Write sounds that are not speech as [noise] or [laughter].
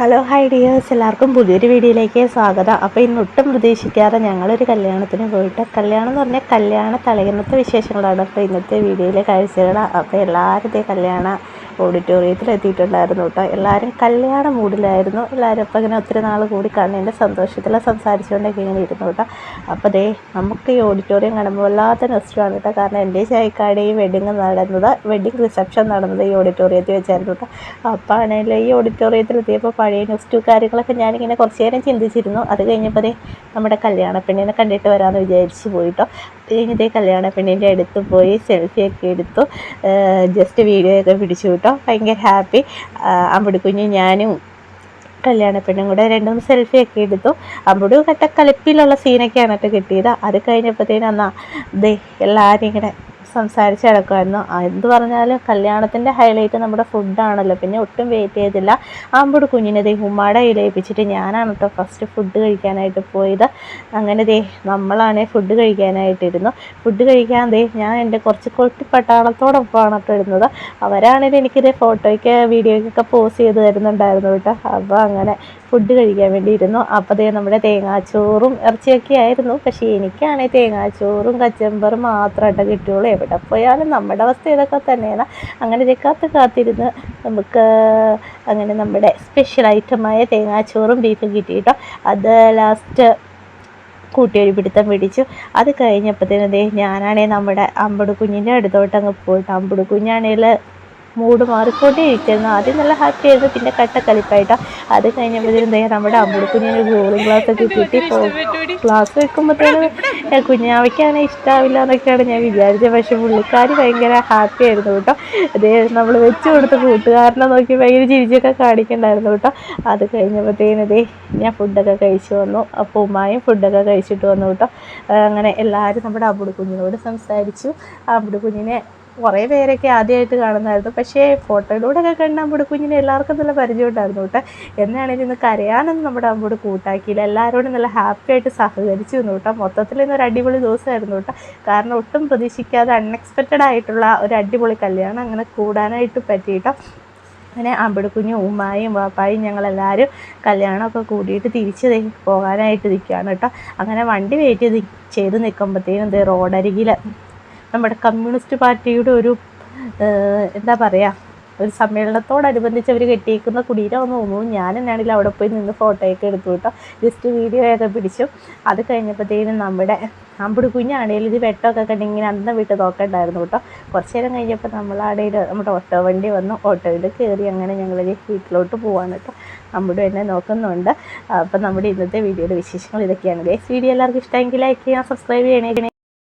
Hello hi dears എല്ലാവർക്കും പുതിയൊരു വീഡിയോയിലേക്ക് സ്വാഗതം. അപ്പോൾ ഇന്ന് ഒട്ടും പ്രതീക്ഷിക്കാതെ ഞങ്ങളൊരു കല്യാണത്തിന് പോയിട്ട് കല്യാണം എന്ന് പറഞ്ഞാൽ കല്യാണ തലേന്നത്തെ വിശേഷങ്ങളാണ്. അപ്പോൾ ഇന്നത്തെ വീഡിയോയിലെ കാഴ്ചകൾ അപ്പോൾ എല്ലാവരുടെയും കല്യാണ ഓഡിറ്റോറിയത്തിൽ എത്തിയിട്ടുണ്ടായിരുന്നു കേട്ടോ. എല്ലാവരും കല്യാണ മൂഡിലായിരുന്നു. എല്ലാവരും അപ്പം ഇങ്ങനെ ഒത്തിരി നാൾ കൂടി കണ്ണിന്റെ സന്തോഷത്തിൽ സംസാരിച്ചുകൊണ്ടൊക്കെ ഇങ്ങനെ ഇരുന്നു കേട്ടോ. അപ്പോൾ ദേ നമുക്ക് ഈ ഓഡിറ്റോറിയം കാണുമ്പോൾ വല്ലാത്ത നെസ്റ്റുമാണ് കേട്ടോ. കാരണം എന്റെ ചായക്കാട് ഈ വെഡിങ് നടന്നത് വെഡിങ് റിസപ്ഷൻ നടന്നത് ഈ ഓഡിറ്റോറിയത്തിൽ വെച്ചായിരുന്നു കേട്ടോ. അപ്പോൾ ആണെങ്കിൽ ഈ ഓഡിറ്റോറിയത്തിൽ എത്തിയപ്പോൾ പഴയ നെക്സ്റ്റ് കാര്യങ്ങളൊക്കെ ഞാനിങ്ങനെ കുറച്ച് നേരം ചിന്തിച്ചിരുന്നു. അത് കഴിഞ്ഞപ്പോൾ ദേ നമ്മുടെ കല്യാണ പെണ്ണിനെ കണ്ടിട്ട് വരാമെന്ന് വിചാരിച്ച് പോയിട്ടോ കഴിഞ്ഞിട്ട് കല്യാണ പെണ്ണിന്റെ അടുത്ത് പോയി സെൽഫിയൊക്കെ എടുത്തു. ജസ്റ്റ് വീഡിയോ ഒക്കെ പിടിച്ചു കേട്ടോ ഭയങ്കര ഹാപ്പി. അമ്പിടിക്കുഞ്ഞ് ഞാനും കല്യാണ പെണ്ണും കൂടെ രണ്ടും സെൽഫി ഒക്കെ എടുത്തു. അവിടെ കട്ട കളിപ്പിലുള്ള സീനൊക്കെയാണ് കേട്ടോ കിട്ടിയത്. അത് കഴിഞ്ഞപ്പോഴത്തേനും എന്നാ ദേ എല്ലാവരും ഇങ്ങനെ സംസാരിച്ച് കിടക്കുമായിരുന്നു എന്ത് പറഞ്ഞാലും കല്യാണത്തിന്റെ ഹൈലൈറ്റ് നമ്മുടെ ഫുഡാണല്ലോ പിന്നെ ഒട്ടും വെയിറ്റ് ചെയ്തില്ല. ആമ്പൂട് കുഞ്ഞിനെ ദേ ഉമ്മാടെ ഇലയിപ്പിച്ചിട്ട് ഞാനാണ് കേട്ടോ ഫസ്റ്റ് ഫുഡ് കഴിക്കാനായിട്ട് പോയത്. അങ്ങനെ ദേ നമ്മളാണേ ഫുഡ് കഴിക്കാനായിട്ടിരുന്നു. ഫുഡ് കഴിക്കാൻ ദേ ഞാൻ എന്റെ കുറച്ച് കൊട്ടി പട്ടാളത്തോടൊപ്പമാണ് കേട്ടോ ഇടുന്നത് അവരാണെങ്കിൽ എനിക്കിത് ഫോട്ടോയ്ക്ക് വീഡിയോയ്ക്കൊക്കെ പോസ് ചെയ്ത് തരുന്നുണ്ടായിരുന്നു കേട്ടോ അപ്പോൾ അങ്ങനെ ഫുഡ് കഴിക്കാൻ വേണ്ടി ഇരുന്നു അപ്പോൾ ദേ നമ്മുടെ തേങ്ങാച്ചോറും ഇറച്ചിയൊക്കെ ആയിരുന്നു. പക്ഷേ എനിക്കാണെങ്കിൽ തേങ്ങാച്ചോറും കച്ചമ്പറും മാത്രമായിട്ട് കിട്ടുള്ളൂ എവിടെ പോയാലും നമ്മുടെ അവസ്ഥ ഇതൊക്കെ തന്നെയാണ്. അങ്ങനെ ഇതൊക്കെ കാത്തിരുന്ന് നമുക്ക് അങ്ങനെ നമ്മുടെ സ്പെഷ്യൽ ഐറ്റമായ തേങ്ങാച്ചോറും ബീഫും കിട്ടിയിട്ടോ. അത് ലാസ്റ്റ് കൂട്ടിയൊരു പിടുത്തം പിടിച്ചു. അത് കഴിഞ്ഞപ്പോഴത്തേനും ദേ ഞാനാണേ നമ്മുടെ അമ്പട് കുഞ്ഞിന്റെ അടുത്തോട്ട് അങ്ങ് പോയിട്ട് അമ്പട് കുഞ്ഞാണേൽ മൂഡ് മാറിക്കൊണ്ടേ ഇരിക്കുന്നു ആദ്യം നല്ല ഹാപ്പി ആയിരുന്നു പിന്നെ കട്ട കളിപ്പായിട്ടാ അത് കഴിഞ്ഞപ്പോഴത്തേനും ദേ നമ്മുടെ അമ്പട് കുഞ്ഞിന് ഗ്ലോറിങ് ഗ്ലാസ് ഒക്കെ കിട്ടി ക്ലാസ് വെക്കുമ്പോഴത്തേനും [laughs] കുഞ്ഞാവയ്ക്കാണ് ഇഷ്ടാവില്ല എന്നൊക്കെയാണ് ഞാൻ വിചാരിച്ചത്. പക്ഷെ പുള്ളിക്കാരി ഭയങ്കര ഹാപ്പി ആയിരുന്നു കേട്ടോ. അതേ നമ്മൾ വെച്ച് കൊടുത്ത കൂട്ടുകാരനെ നോക്കി ഭയങ്കര ചിരിച്ചൊക്കെ കാണിക്കണ്ടായിരുന്നു കേട്ടോ. അത് കഴിഞ്ഞപ്പോഴത്തേനും ദേ ഞാൻ ഫുഡൊക്കെ കഴിച്ചു വന്നു. അപ്പോൾ ഉമ്മായും ഫുഡൊക്കെ കഴിച്ചിട്ട് വന്നു കേട്ടോ. അങ്ങനെ എല്ലാവരും നമ്മുടെ അമ്പുട് കുഞ്ഞിനോട് സംസാരിച്ചു. അമ്പുട് കുഞ്ഞിനെ കുറേ പേരൊക്കെ ആദ്യമായിട്ട് കാണുന്നതായിരുന്നു. പക്ഷേ ഫോട്ടോയിലൂടെ ഒക്കെ കണ്ട അമ്പുട് കുഞ്ഞിനെ എല്ലാവർക്കും നല്ല പരിചയമുണ്ടായിരുന്നു കേട്ടോ. എന്നാണെങ്കിലും ഇന്ന് കരയാനൊന്നും നമ്മുടെ അമ്പുട് കൂട്ടാക്കിയില്ല. എല്ലാവരോടും നല്ല ഹാപ്പി ആയിട്ട് സഹകരിച്ചു നിന്നു കേട്ടോ. മൊത്തത്തിൽ ഇന്നൊരു അടിപൊളി ദിവസമായിരുന്നു കേട്ടോ. കാരണം ഒട്ടും പ്രതീക്ഷിക്കാതെ അൺഎക്സ്പെക്റ്റഡ് ആയിട്ടുള്ള ഒരു അടിപൊളി കല്യാണം അങ്ങനെ കൂടാനായിട്ട് പറ്റിയിട്ടോ അങ്ങനെ അമ്പിടുക്കുഞ്ഞും ഉമ്മായും വാപ്പായും ഞങ്ങളെല്ലാവരും കല്യാണമൊക്കെ കൂടിയിട്ട് തിരിച്ച് പോകാനായിട്ട് നിൽക്കുകയാണ് കേട്ടോ. അങ്ങനെ വണ്ടി വെയിറ്റ് ചെയ്ത് നിൽക്കുമ്പോഴത്തേനും എന്ത് റോഡരികിൽ നമ്മുടെ കമ്മ്യൂണിസ്റ്റ് പാർട്ടിയുടെ ഒരു എന്താ പറയുക ഒരു സമ്മേളനത്തോടനുബന്ധിച്ച് അവർ കെട്ടിയേക്കുന്ന കുടീരമെന്ന് തോന്നുന്നു. ഞാൻ എന്നാണെങ്കിൽ അവിടെ പോയി നിന്ന് ഫോട്ടോയൊക്കെ എടുത്തു കേട്ടോ. ജസ്റ്റ് വീഡിയോ ഒക്കെ പിടിച്ചു. അത് കഴിഞ്ഞപ്പോഴത്തേനും നമ്മുടെ അമ്പിട് കുഞ്ഞാണേലും ഇത് വെട്ടമൊക്കെ കണ്ടിങ്ങനെ അന്തം വിട്ട് നോക്കണ്ടായിരുന്നു കേട്ടോ. കുറച്ച് നേരം കഴിഞ്ഞപ്പോൾ നമ്മളാടയിൽ നമ്മുടെ ഓട്ടോ വണ്ടി വന്നു. ഓട്ടോയിൽ കയറി അങ്ങനെ ഞങ്ങൾ വീട്ടിലോട്ട് പോവാണ് കേട്ടോ. നമ്മുടെ എന്നെ നോക്കുന്നുണ്ട്. അപ്പം നമ്മുടെ ഇന്നത്തെ വീഡിയോയുടെ വിശേഷങ്ങൾ ഇതൊക്കെയാണ് ഗൈസ് വീഡിയോ എല്ലാവർക്കും ഇഷ്ടമെങ്കിൽ ലൈക്ക് ചെയ്യാം സബ്സ്ക്രൈബ് ചെയ്യണേ.